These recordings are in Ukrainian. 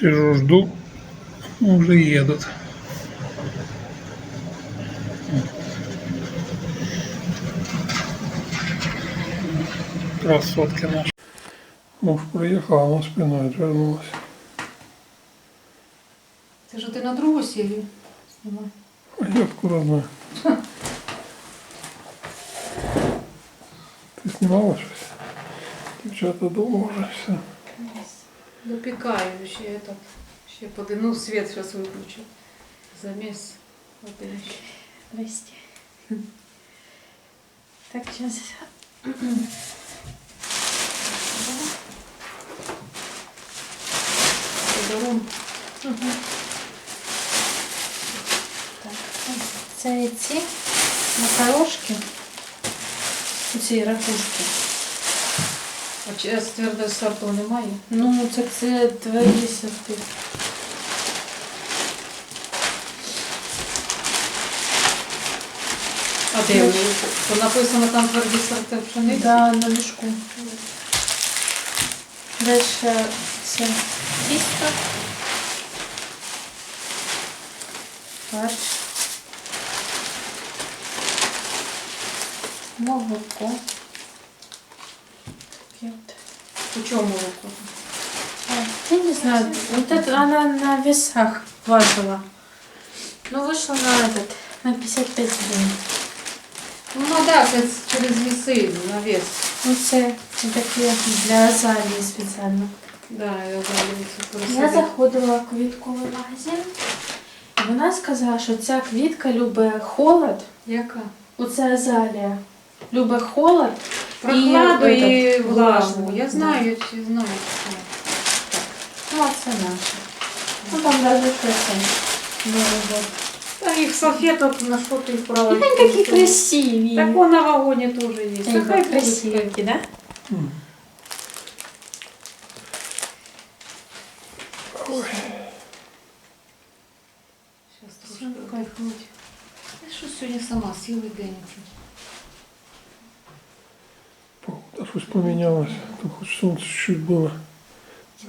Сижу, жду. Уже едут. Красотки наши. Муж приехал, она спиной отвернулась. Це ж ти на другу серію знімай. А я откуда знаю? Ты снимала что-то? Девчата дома уже все. Допікаю ще этот. Ще подину світ зараз виключу. Заміс один ще. Здрасте. Так, сейчас. Подарунок. Так. Це ці макарошки. Ці ракушки. А чи з твердого сорту немає? Ну, це, це твої сорти. А де вони? То написано там тверді сорти пшениці? Да, на мішку. Дальше це тісто. Фарш. Молоко. Таке от. По чому року? А, Я не знаю, вот это она на весах важила. Ну, вышла на этот, на 55 гривен. Ну, ну да, це через віси на вес. Ну, це таке для азалії спеціально. Да, я знаю, це Я заходила в квітковий магазин, і вона сказала, що ця квітка любить холод. Яка? Оце азалія. Любить холод. Прохладу і, этот, влажну. влажну, Я да. знаю, я знаю. що. Ну, а це наша. Ну, там навіть краса. Новий год. Та їх салфеток на що ти вправо? І вони такі красиві. Так он новогодні теж є. Они Та хай красивенькие, да? Зараз трошки кайфнуть. Я що сьогодні сама цілий день. Погода щось. То хоть солнце чуть было.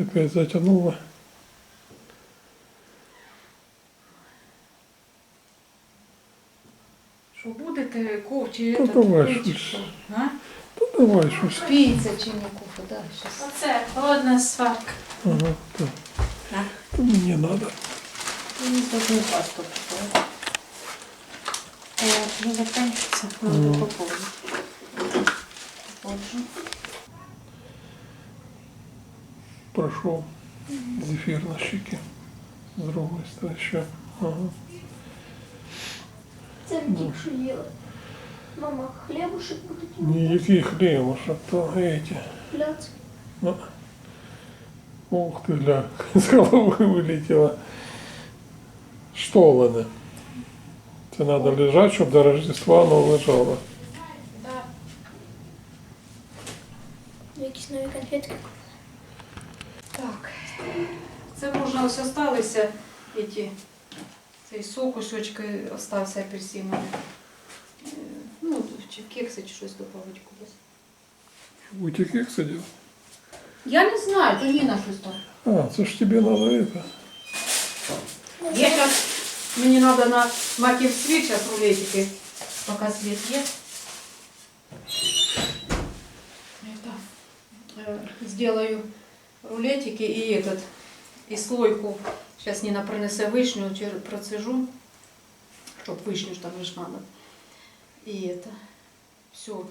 Опять затянуло. Що будете ковчі Та этот, давай щось. що? А? Та давай щось. Піться чи не кофе, да, щас. Оце холодна сварка. Ага, так. Да. То мені надо. Мені тут не пасту купила. Е, Не закінчиться. Ну. Надо поповнити. Отже. Прошел зефир на щеке. С другой стороны еще. Ага. Це ми тільки що їли. Мама, хлібушек будуть Никаких хлебов, а то эти. пляцки. Ну, ух ты, ля, с головы вылетело. Штолоне. Це надо лежать, щоб до Рождества воно лежало. нові конфетки. Так. Це можна ось осталися эти, цей сок кусочки остався апельсиновий. Е, Ну, чи кекси, чи щось добавити кудись. Будете кексы делать? Я не знаю, то Ніна щось там. А, це ж тебе надо это. Я сейчас, мне надо на макив свет сейчас рулетики, пока свет есть. сделаю рулетики и этот, и слойку. Сейчас Нина принесе вишню, чер- процежу, чтоб вишню ж там лишь надо. И это, все,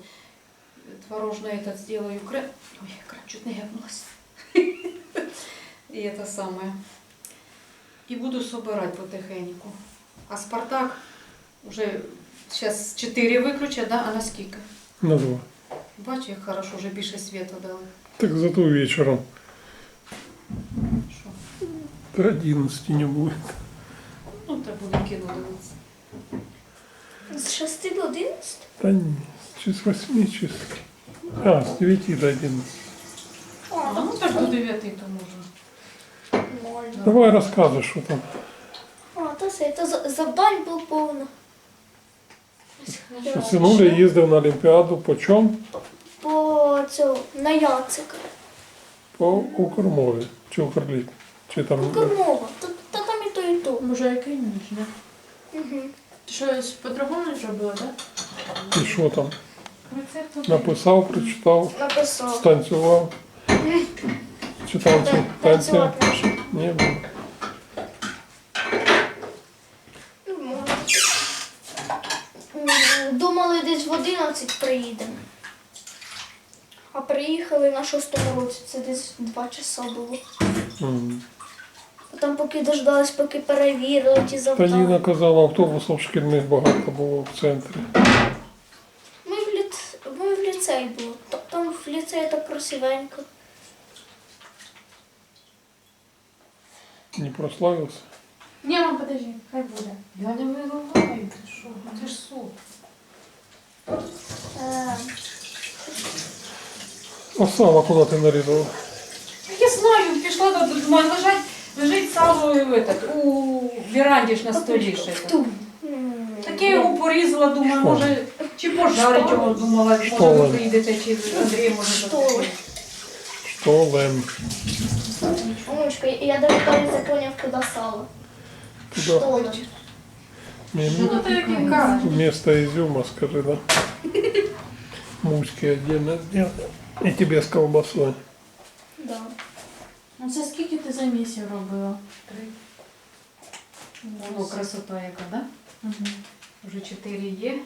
творожный этот сделаю крем. Ой, крем чуть не гепнулась. И это самое. І буду собирати потихеньку. А Спартак вже зараз 4 виключать, да? а на скільки? На два. Бачу, як хорошо, вже більше світу дали. Так зато вечером Що? до 11 не будет. Ну, так буду кіно дивитися. З 6 до 11? Да не, чи с 8 часов. А, с 9 до 11. А, ну так до 9 то можна. Можна. Давай рассказывай, что там. А, то все, то за- завдань було повно. Що Синуля їздив на Олімпіаду по чому? По цьому, на Яцика. По Укрмові. Чи Укрліт. Чи там Кукамова. Та, та там і то, і то. Може, який ніж, да? Угу. Ти щось по-другому зробила, так? і що там? Написав, прочитав, Написав. станцював. Чи танці? Та- Танці? Танцювати. Ні, ну, Думали, десь в 11 приїдемо. А приїхали на шостому році, це десь 2 часа було. м. Потім поки дождались, поки перевірили ті Та завдання. Ніна казала, автобусів шкільних багато було в центрі. Ми в, ліц... Ми в ліцей були. Та- Там в ліцеї так красивенько. Не прославився. Ні, мам, подожди, хай буде. Я не виливаю, ти що? Це ж суп. Е, А сало куди ти нарізала? Я знаю, пішла до думаю, лежать, лежить сало в этот, у віранді ж на столі ще. в так. ту. М, Так я його порізала, думаю, може, чи пожарить його, думала, може ви ви? приїдете, чи Андрій може ви? Що лем? Я даже кажется, поняв, куди сало. Що нам? Мені Ну, то як і кажуть. Вместо изюма, скажи, да? Муськи отдельно сделай. И тебе с колбасой. Да. Ну це скільки ти за місяць робила? Три. О, красота яка, да? Угу. Вже чотири є.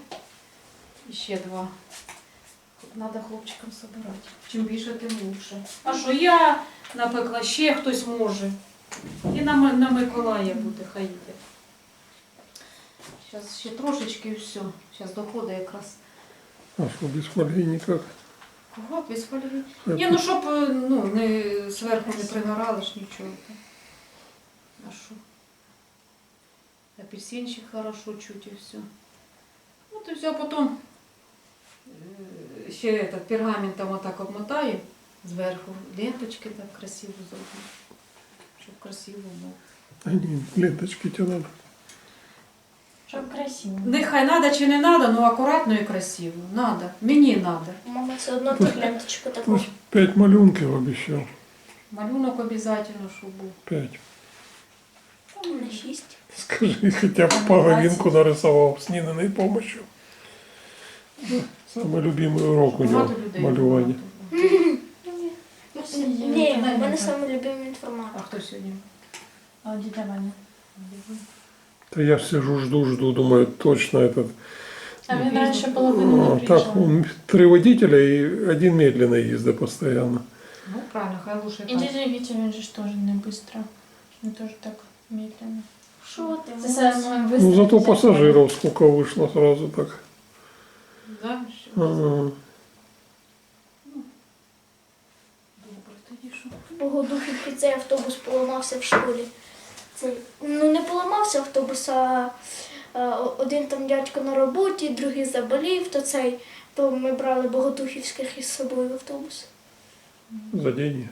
І ще два. Надо хлопчикам собирати. Чим більше, тим лучше. А що я напекла, ще хтось може. І на, Ми- на Миколая буде, хай йде. Зараз ще трошечки і все. Зараз доходить якраз. А что, без фольги никак? Кого без фольги? Ні, ну щоб е, ну, не, зверху не пригорало ж нічого. А що? Апельсинчик хорошо чуть і все. От і все, а потім е, ще этот, пергаментом отак обмотаю зверху. Ленточки так красиво зроблю. Щоб красиво було. Они, ленточки тебе надо. Щоб красиво. Нехай надо чи не надо, ну акуратно і красиво. Надо. Мені надо. Мама все одно тут ленточку таку. Пусть пять малюнков обещал. Малюнок обов'язково, щоб був. Пять. На шість. Скажи, хотя бы половинку нарисовал с Нининой помощью. Самый любимый урок у него Багато людей. малювание. багато. Ні, в мене саме любимий інформатор. А хто сьогодні? А дідя Ваня. Да я сижу, жду, жду, думаю, точно этот. А він раніше половину не А, приїжджав. так, он, три водителя и один медленно ездит постоянно. Ну, правильно, хай лучше І так. дядя Вітя, він же ж теж не швидко. Він теж так медленно. Що ти? Це саме Ну, зато пассажиров сколько вышло сразу так. Да, що? Ага. Добре, тоді що? В Богодухівці цей автобус поламався в школі. Цей, ну не поламався автобус, а, один там дядько на роботі, другий заболів, то цей, то ми брали Богодухівських із собою в автобус. За деньги.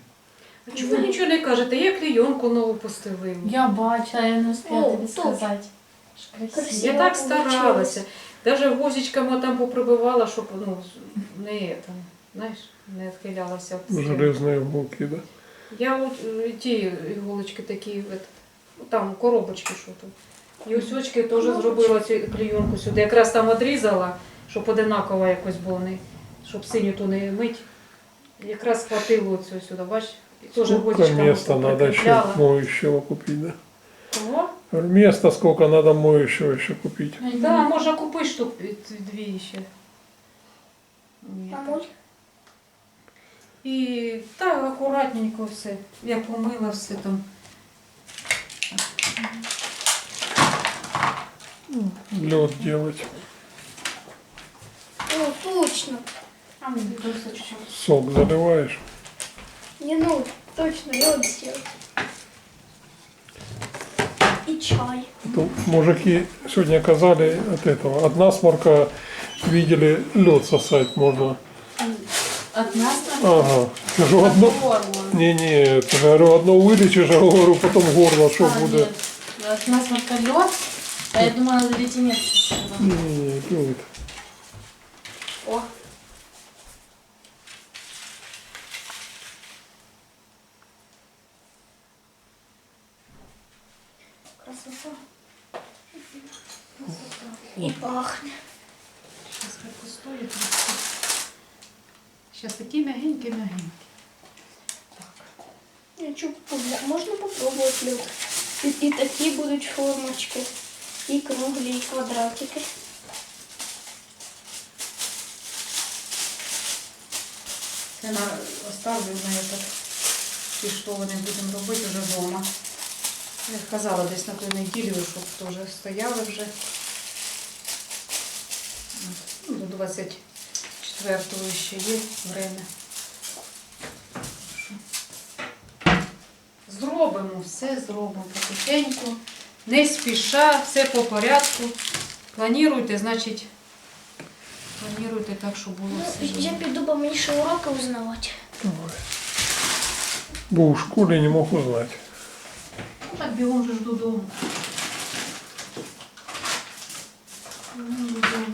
А чому ви нічого не кажете? Я клейонку нову постелила. Я бачила, я не встигла тобі сказати. Я так старалася. Даже гвоздичками там поприбивала, щоб ну, не, там, знаєш, не відхилялася від стіни. Железные волки, да? Я от е, ті іголочки такі, ну, там коробочки що там. І ось очки теж зробила цю клейонку сюди. Якраз там відрізала, щоб одинаково якось було, не, щоб синю ту не мить. Якраз хватило оцю сюди, бач? І теж гвоздичками места надо еще прикріпляла. моющего купить, да? Кого? Места сколько надо моющего еще купить. Ну, Да, можна купити штук під- дві ще. Ні. Мамуль, І так акуратненько все. Я помила все там. Лед делать. о, точно. А. Сок заливаешь. Не, ну, точно, лед сделать. И чай. То мужики сегодня казали от этого. От насморка видели лед сосать можно. От нас на Ага. Кажу, одно... горло. Не-не, это, говорю, одно вылечишь, а говорю, потом горло, что А, будет. нет. От нас на лед. А я думала, леденец. сначала. Не, лед. О, Красота. І пахне. Зараз Зараз такі мягенькі-мягенькі. Так. Можна попробувати люк. І, і такі будуть формочки, і круглі, і квадратики. Це на оставлю знаю так. І що вони будемо робити вже вдома. Я казала десь на той неділю, щоб теж стояли вже. Ну, до 20 четвертого еще есть время. Зробимо, все зробимо потихеньку, не спіша, все по порядку. Планіруйте, значить, Плануйте так, щоб було ну, все. Я піду, бо мені ще уроки узнавати. Ой. Бо у школі не мог узнати. Ну так бігом вже ж додому. Ну, додому.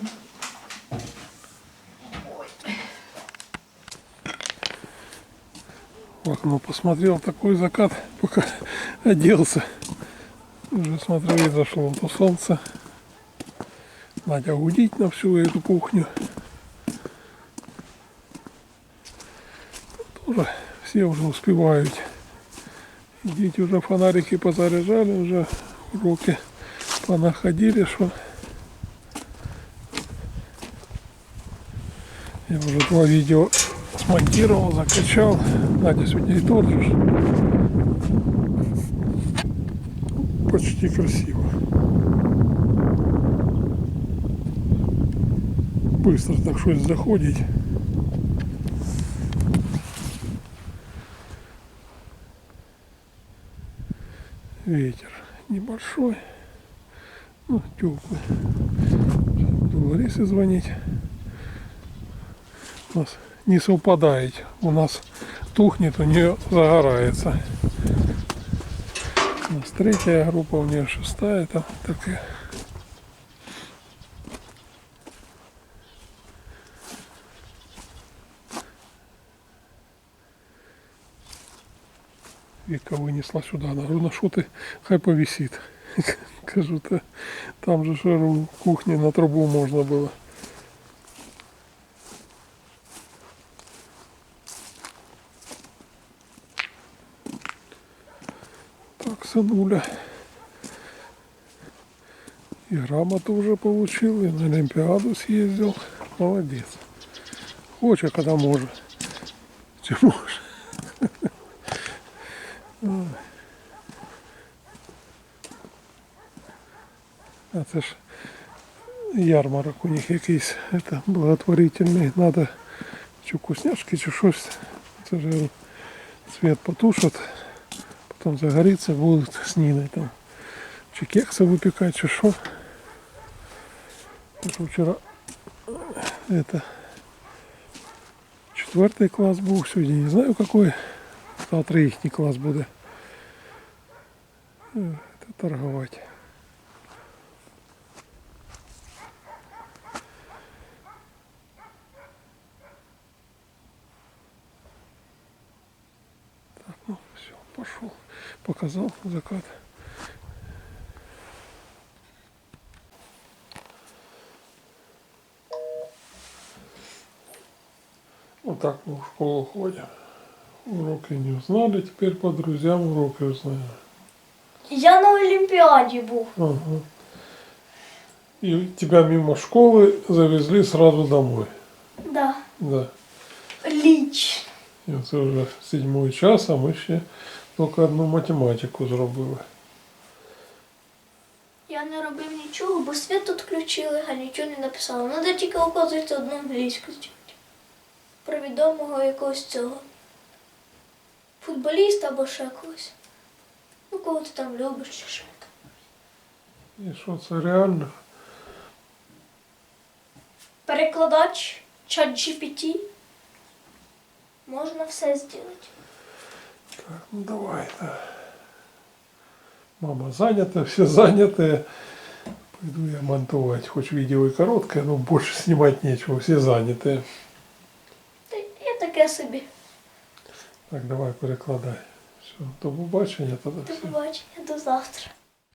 В окно посмотрел, такой закат, пока оделся. Уже смотрю, и зашло то солнце. Надя гудить на всю эту кухню. Тоже все уже успевают. Дети уже фонарики позаряжали, уже уроки понаходили, что я уже два видео смонтировал, закачал. Надя сегодня и тот же. Почти красиво. Быстро так что заходить. Ветер небольшой, ну, теплый. Ларисе звонить. У нас не совпадает. У нас тухнет, у нее загорается. У нас третья группа, у нее шестая. Там такая. Вика вынесла сюда. Она говорю, ну что ты, хай повисит. Кажу, то там же ж в кухне на трубу можно было. Сынуля. И грамоту уже получил, и на Олимпиаду съездил. Молодец. Хочет, когда может. Чем может. А це ж ярмарок у них якийсь это, благотворительний. Надо чи вкусняшки, чи щось. Це ж свет потушат, потом загорится, будут с Ниной там чи кексы выпекать, чи что. Потому что вчера э, это четвертый класс был, сегодня не знаю какой, завтра их класс буде Э, пошел. Показал закат. Вот так мы в школу ходим. Уроки не узнали, теперь по друзьям уроки узнаем. Я на Олімпіаді був. Ага. И тебя мимо школы завезли сразу домой. Да. Да. Ліч. І це вже седьмой час, а ми ще тільки одну математику зробили. Я не робив нічого, бо світ тут включили, а нічого не написала. Надо тільки оказується одну англійську зробити. Про відомого якогось цього. Футболіста або ще когось. Ну, кого ти там любиш чи там. І що це реально? Перекладач, чат GPT. Можна все зробити. Так, ну давай. Да. Мама занята, все заняты. Пойду я монтовать. Хоть видео и короткое, но больше снимать нечего, все заняты. Я таке собі. Так, давай перекладай. Все, до побачення тоді. До побачення, до завтра.